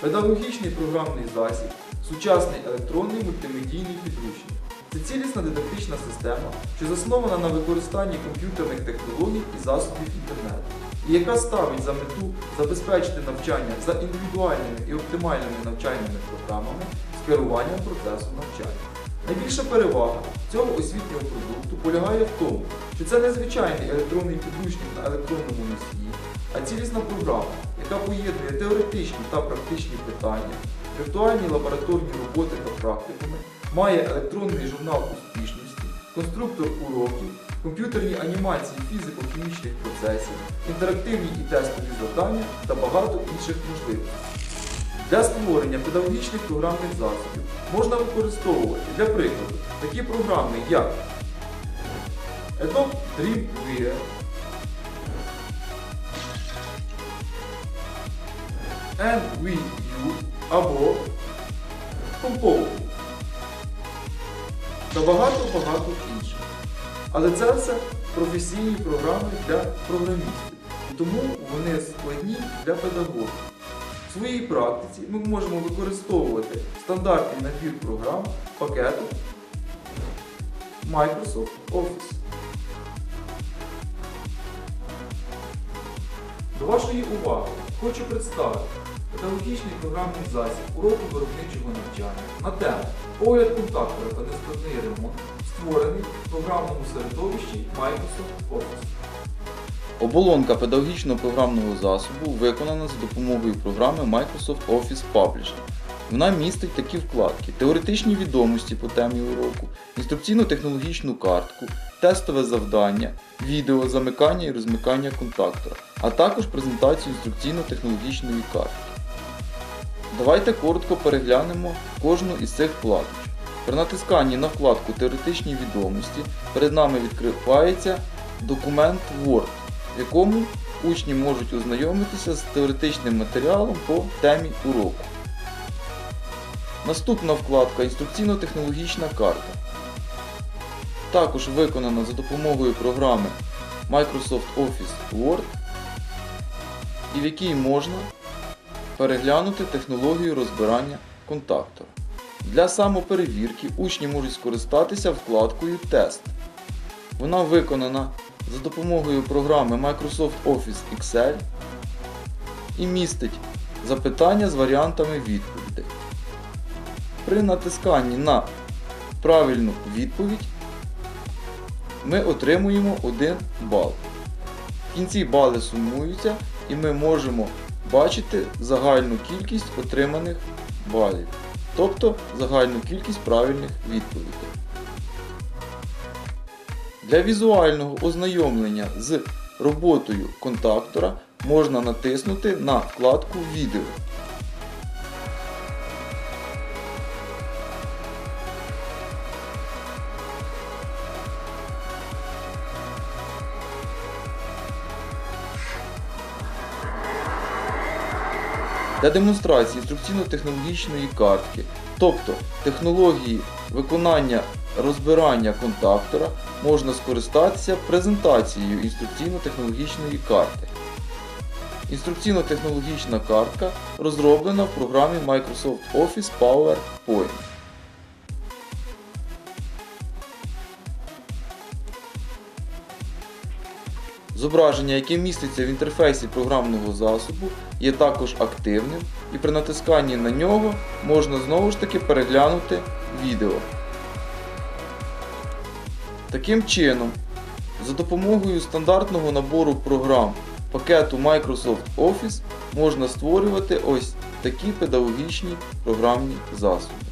Педагогічний програмний засіб, сучасний електронний мультимедійний підручник. Це цілісна дидактична система, що заснована на використанні комп'ютерних технологій і засобів інтернету, і яка ставить за мету забезпечити навчання за індивідуальними і оптимальними навчальними програмами з керуванням процесу навчання. Найбільша перевага цього освітнього продукту полягає в тому, що це не звичайний електронний підручник на електронному носії, а цілісна програма, яка поєднує теоретичні та практичні питання, віртуальні лабораторні роботи та практикуми, має електронний журнал успішності, конструктор уроків, комп'ютерні анімації фізико-хімічних процесів, інтерактивні і тестові завдання та багато інших можливостей. Для створення педагогічних програмних засобів можна використовувати, для прикладу, такі програми, як Adobe Dreamweaver, NVU або Compose та багато-багато інших. Але це все професійні програми для програмістів, тому вони складні для педагогів. В своїй практиці ми можемо використовувати стандартний набір програм пакету Microsoft Office. До вашої уваги хочу представити педагогічний програмний засіб уроку виробничого навчання на тему Огляд контактора та нескладний ремонт, створений в програмному середовищі Microsoft Office. Оболонка педагогічного програмного засобу виконана за допомогою програми Microsoft Office Publisher. Вона містить такі вкладки: теоретичні відомості по темі уроку, інструкційно-технологічну картку, тестове завдання, відео, замикання і розмикання контактора, а також презентацію інструкційно-технологічної картки. Давайте коротко переглянемо кожну із цих вкладочок. При натисканні на вкладку Теоретичні відомості перед нами відкривається документ Word, в якому учні можуть ознайомитися з теоретичним матеріалом по темі уроку. Наступна вкладка Інструкційно-технологічна карта. Також виконана за допомогою програми Microsoft Office Word, і в якій можна переглянути технологію розбирання контактора. Для самоперевірки учні можуть скористатися вкладкою Тест. Вона виконана за допомогою програми Microsoft Office Excel і містить запитання з варіантами відповідей. При натисканні на правильну відповідь ми отримуємо 1 бал. В кінці бали сумуються і ми можемо бачити загальну кількість отриманих балів, тобто загальну кількість правильних відповідей. Для візуального ознайомлення з роботою контактора можна натиснути на вкладку Відео. Для демонстрації інструкційно-технологічної картки, тобто технології виконання розбирання контактора, можна скористатися презентацією інструкційно-технологічної карти. Інструкційно-технологічна картка розроблена в програмі Microsoft Office PowerPoint. Зображення, яке міститься в інтерфейсі програмного засобу, є також активним і при натисканні на нього можна знову ж таки переглянути відео. Таким чином, за допомогою стандартного набору програм пакету Microsoft Office можна створювати ось такі педагогічні програмні засоби.